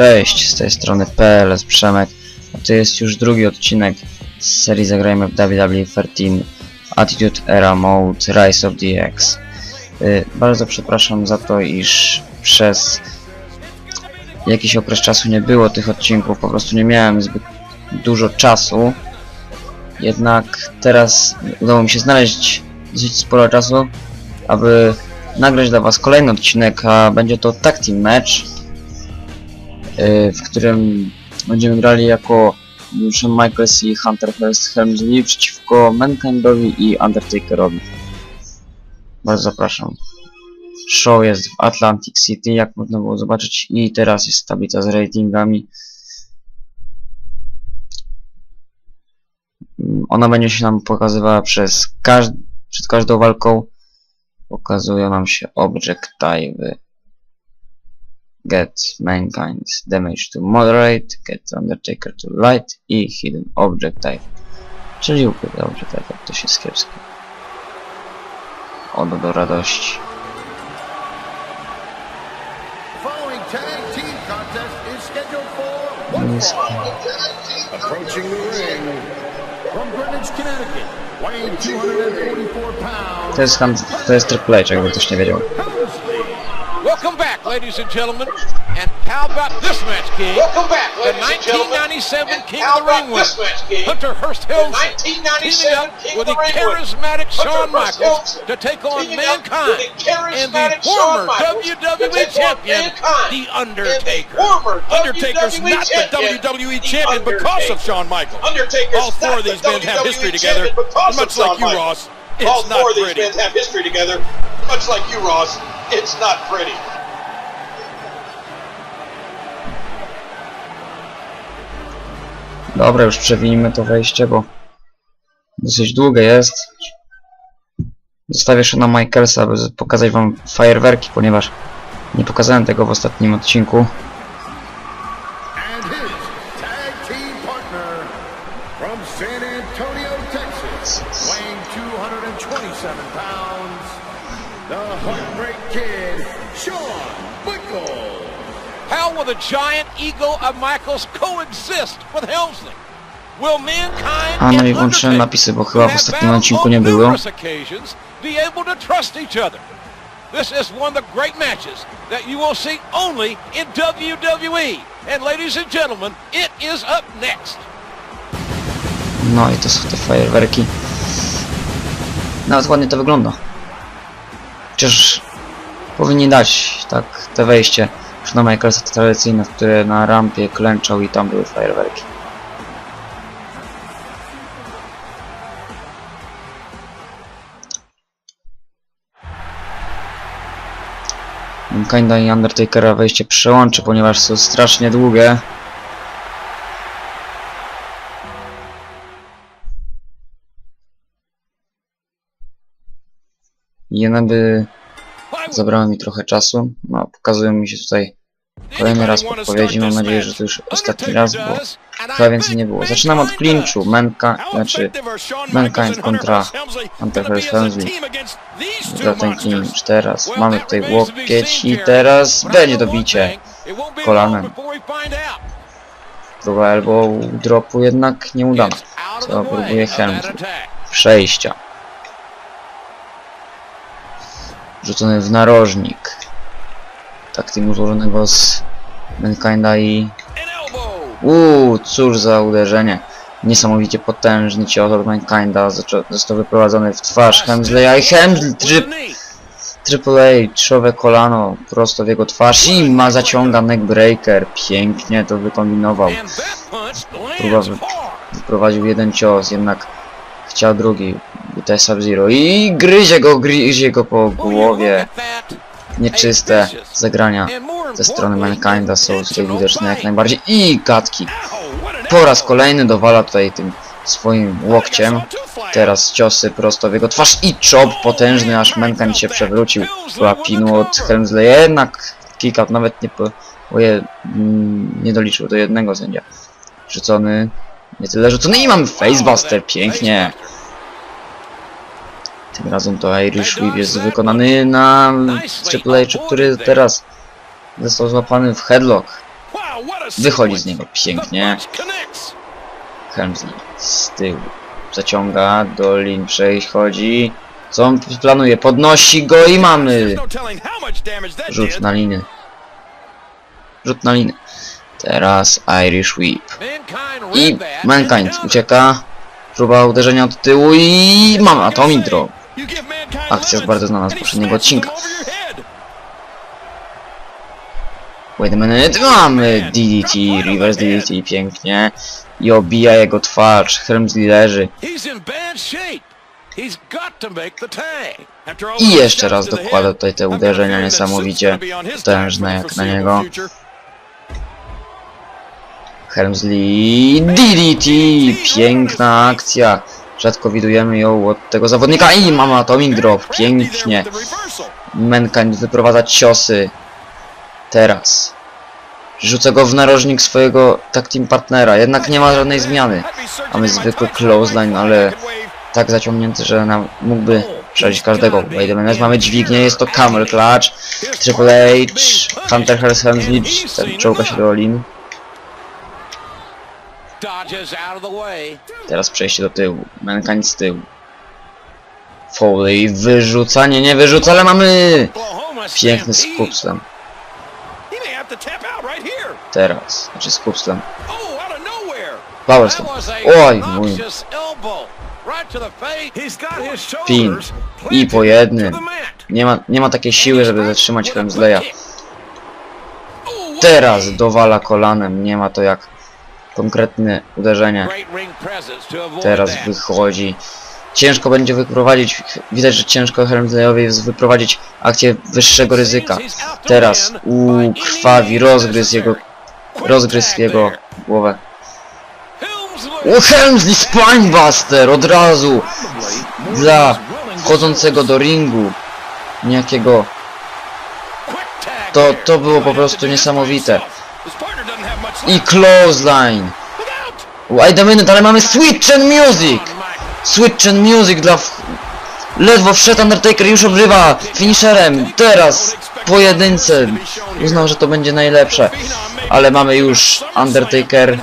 Cześć, z tej strony PLS Przemek, a to jest już drugi odcinek z serii Zagrajmy w WWE 13 Attitude Era Mode Rise of the X. Y, bardzo przepraszam za to, iż przez jakiś okres czasu nie było tych odcinków, po prostu nie miałem zbyt dużo czasu. Jednak teraz udało mi się znaleźć dosyć sporo czasu, aby nagrać dla Was kolejny odcinek, a będzie to Tag Team Match w którym będziemy grali jako Shawn Michaels i Hunter Hearst Helmsley przeciwko Mankind'owi i Undertakerowi. Bardzo zapraszam. Show jest w Atlantic City, jak można było zobaczyć i teraz jest tablica z ratingami. Ona będzie się nam pokazywała przez każd przed każdą walką. Pokazują nam się obiektywy get mankind's damage to moderate, get Undertaker to light i hidden objective. Czyli ukryty objective, jak to się kiepskim. Odo do radości. Approaching the ring from Greenwich, Connecticut, weighing 244 pounds. To jest, to jest Triple H, jakby ktoś nie wiedział. Welcome back, ladies and gentlemen. And how about this match, King? Welcome back, The ladies and gentlemen. 1997 And King of the Ring this winner, match, King? Hunter Hurst Helmsley, 1997 teaming up King with the the charismatic Shawn Michaels to take on Mankind and the former Shawn Michaels to WWE champion, The Undertaker. former Undertaker's WWE not the champion, WWE The champion because of Shawn Michaels. Undertaker's All four of these men have history together, much like you, Ross. All four of these men have history together, much like you, Ross. It's not pretty. Dobra, już przewinijmy to wejście, bo dosyć długie jest. Zostawię Shona Michaelsa, aby pokazać wam fajerwerki, ponieważ nie pokazałem tego w ostatnim odcinku. San Antonio, Texas, weighing 227 pounds, the Heartbreak Kid, Shawn Michaels. How will the giant ego of Michaels coexist with Helmsley? Will mankind A no and i włączyłem Undertaker, napisy, bo chyba w ostatnim odcinku nie było. occasions, be able to trust each other. This is one of the great matches that you will see only in WWE. And ladies and gentlemen, it is up next. No i to są te fajerwerki. Nawet ładnie to wygląda. Chociaż powinni dać tak te wejście Shona Michaelsa to tradycyjne, które na rampie klęczał i tam były fajerwerki. Kinda i Undertakera wejście przełączę, ponieważ są strasznie długie. I one by zabrały mi trochę czasu. No, pokazują mi się tutaj kolejny raz podpowiedzi. Mam nadzieję, że to już ostatni raz, bo chyba więcej nie było. Zaczynam od clinchu. Manka, znaczy Mankind kontra Hunter Hearst Helmsley. Za ten clinch teraz. Mamy tutaj łokieć i teraz będzie dobicie kolanem. Próba elbow dropu jednak nieudana. Co próbuje Helmsley. Przejścia. Rzucony w narożnik. Tak tym złożonego z Mankinda i... Uuu, cóż za uderzenie. Niesamowicie potężny cios Mankinda został wyprowadzony w twarz Hemsleya i Hemsley tryb, Triple H, trzowe kolano prosto w jego twarz i ma zaciąga neckbreaker. Pięknie to wykombinował. Próba wy- Wyprowadził jeden cios, jednak chciał drugi. Tutaj Sub-Zero i gryzie go, gryzie go po głowie. Nieczyste zagrania ze strony Mankinda są tutaj widoczne jak najbardziej. I gadki. Po raz kolejny dowala tutaj tym swoim łokciem. Teraz ciosy prosto w jego twarz i chop potężny, aż Mankind się przewrócił. Była pinu od Helmsley, jednak kick nawet nie, po, oje, mm, nie doliczył do jednego sędzia. Rzucony, nie tyle rzucony i mamy facebuster, pięknie. Tym razem to Irish Whip jest wykonany na Triple H, który teraz został złapany w headlock. wychodzi z niego pięknie. Helmsley z tyłu zaciąga, do lin przejść, chodzi. Co on planuje? Podnosi go i mamy rzut na liny. Rzut na liny. Teraz Irish Whip. I Mankind ucieka. Próba uderzenia od tyłu i mamy Atomic Drop. Akcja jest bardzo znana z poprzedniego odcinka. Wait a minute, mamy DDT, reverse DDT, pięknie. I obija jego twarz, Helmsley leży. I jeszcze raz dokłada tutaj te uderzenia niesamowicie potężne jak na niego. Helmsley DDT, piękna akcja. Rzadko widujemy ją od tego zawodnika i mamy Atomic Drop, pięknie. Mankind wyprowadza ciosy. Teraz. Rzucę go w narożnik swojego tag team partnera, jednak nie ma żadnej zmiany. Mamy zwykły clothesline, ale tak zaciągnięty, że nam mógłby przejść każdego. Minute, mamy dźwignię, jest to Camel Clutch, Triple H, Hunter Hearst Helmsley, ten czołga się do Olin. Teraz przejście do tyłu, Mankind z tyłu. Foley, wyrzucanie, nie wyrzuca, ale mamy piękny z kupsem. Teraz, znaczy z kupsem. Powerslam. Oj, mój. Pin. I po jednym. Nie ma, nie ma takiej siły, żeby zatrzymać Helmsleya. Teraz dowala kolanem, nie ma to jak konkretne uderzenie. Teraz wychodzi. Ciężko będzie wyprowadzić, widać, że ciężko Helmsleyowi jest wyprowadzić akcję wyższego ryzyka. Teraz ukrwawi, rozgryz jego, rozgryz jego głowę. O, Helmsley Spinebuster od razu dla wchodzącego do ringu. Niejakiego. To, to było po prostu niesamowite. I clothesline. Wait a minute, ale mamy Switch and Music! Switch and Music dla... Ledwo wszedł Undertaker już obrywa finisherem. Teraz pojedynce. Uznał, że to będzie najlepsze. Ale mamy już Undertaker.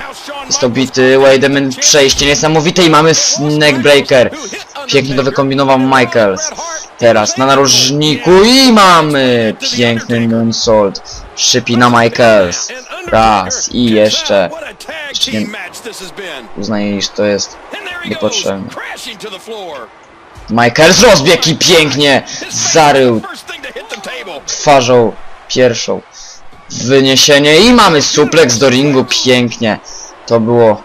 Jest to bity. Wait a minute, przejście niesamowite i mamy Neckbreaker. Pięknie to wykombinował Michaels. Teraz na narożniku i mamy piękny moonsault. Przypina Michaels. Raz i jeszcze. Nie uznaje, iż to jest niepotrzebne. Michaels rozbiegł i pięknie zarył twarzą pierwszą. Wyniesienie i mamy suplex do ringu, pięknie. To było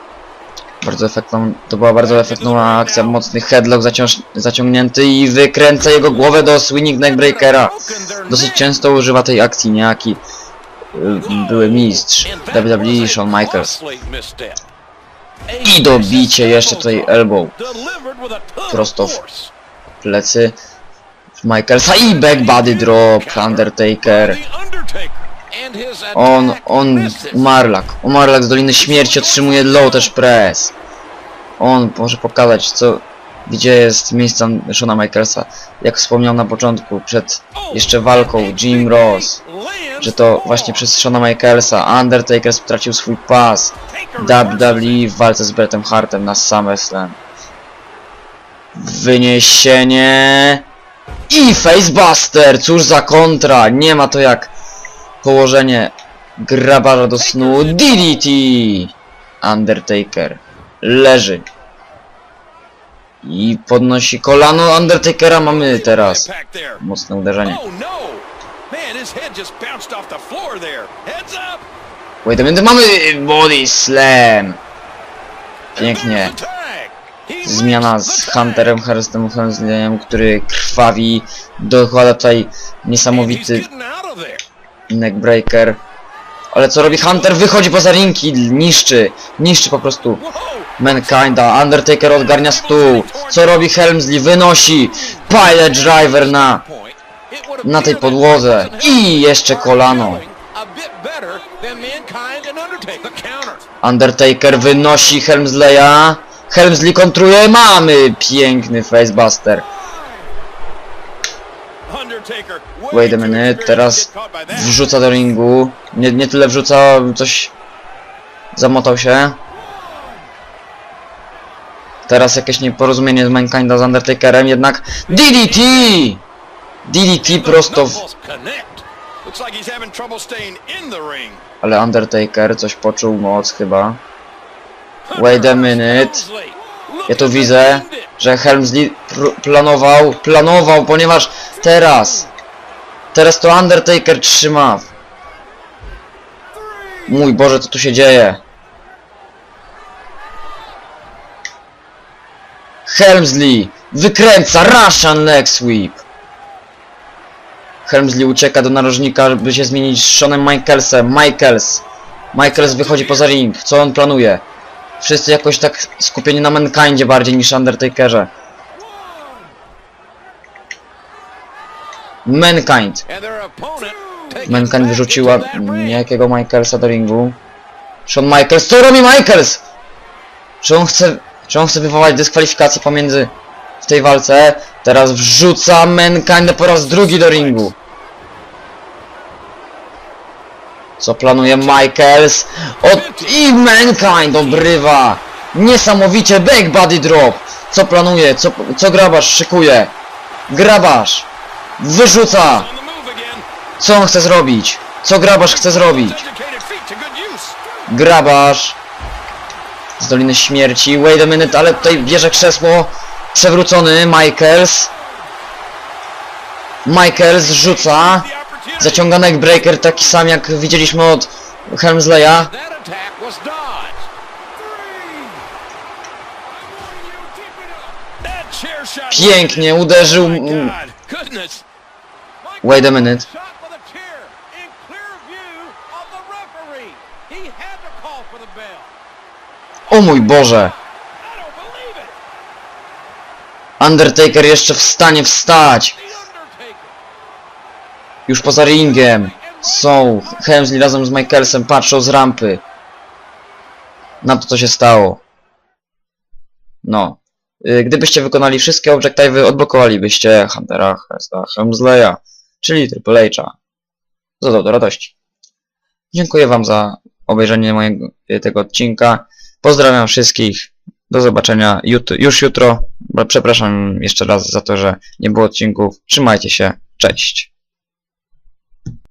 bardzo efektną, to była bardzo efektowna akcja, mocny headlock zaciąż, zaciągnięty i wykręca jego głowę do swinging neckbreakera. Dosyć często używa tej akcji niejaki były mistrz WWE Shawn Michaels. I dobicie jeszcze tutaj elbow prosto w plecy Michaelsa i back body drop Undertaker. On, on, Umarlak. Umarlak z Doliny Śmierci otrzymuje low też press. On może pokazać, co, gdzie jest miejsce Shona Michaelsa. Jak wspomniał na początku, przed jeszcze walką Jim Ross, że to właśnie przez Shona Michaelsa Undertaker stracił swój pas WWE w walce z Brettem Hartem na SummerSlam. Wyniesienie i Facebuster, cóż za kontra, nie ma to jak położenie grabarza do snu, DDT, Undertaker, leży i podnosi kolano Undertakera, mamy teraz mocne uderzenie. Oh no! Wait a minute, mamy body slam, pięknie. Zmiana z. Hunterem Harristem Hensleyem, który krwawi, dokłada tutaj niesamowity neckbreaker. Ale co robi Hunter? Wychodzi poza ringi, niszczy, niszczy po prostu! Mankinda, Undertaker odgarnia stół. Co robi Helmsley? Wynosi Pilot Driver na, na tej podłodze. I jeszcze kolano. Undertaker. Wynosi Helmsleya. Helmsley kontruje, mamy piękny facebuster. Wait a minute, teraz wrzuca do ringu. Nie, nie tyle wrzuca coś Zamotał się. Teraz jakieś nieporozumienie z Mankind'a z Undertakerem, jednak DDT! DDT prosto w... Ale Undertaker coś poczuł moc chyba. Wait a minute. Ja the widzę, że Helmsley planował, planował, ponieważ teraz, teraz to Undertaker trzyma. Mój Boże, co tu się dzieje? Helmsley wykręca Russian leg sweep. Helmsley ucieka do narożnika, żeby się zmienić z Seanem Michaelsem. Michaels. Michaels wychodzi poza ring. Co on planuje? Wszyscy jakoś tak skupieni na Mankindie bardziej niż Undertakerze. Mankind. Mankind wyrzuciła niejakiego Michaelsa do ringu. Shawn Michaels, co robi Michaels? Czy on chce, czy on chce wywołać dyskwalifikację pomiędzy w tej walce? Teraz wrzuca Mankind po raz drugi do ringu. Co planuje Michaels? O, I Mankind obrywa! Niesamowicie back body drop! Co planuje? Co, co grabasz szykuje? Grabasz! Wyrzuca! Co on chce zrobić? Co grabasz chce zrobić? Grabasz z Doliny Śmierci. Wait a minute, ale tutaj bierze krzesło. Przewrócony Michaels. Michaels rzuca. Zaciąga neckbreaker taki sam jak widzieliśmy od Helmsleya. Pięknie uderzył. Wait a minute. He had to call for the bell. O mój Boże. Undertaker jeszcze w stanie wstać. Już poza ringiem. Są. Helmsley razem z Michaelsem patrzą z rampy. Na to, co się stało. No. Y, Gdybyście wykonali wszystkie obiektywy, odblokowalibyście Huntera, Hesta, Helmsleya, czyli Triple H'a. Zadał do radości. Dziękuję wam za obejrzenie mojego, tego odcinka. Pozdrawiam wszystkich. Do zobaczenia już jutro. Przepraszam jeszcze raz za to, że nie było odcinków. Trzymajcie się. Cześć.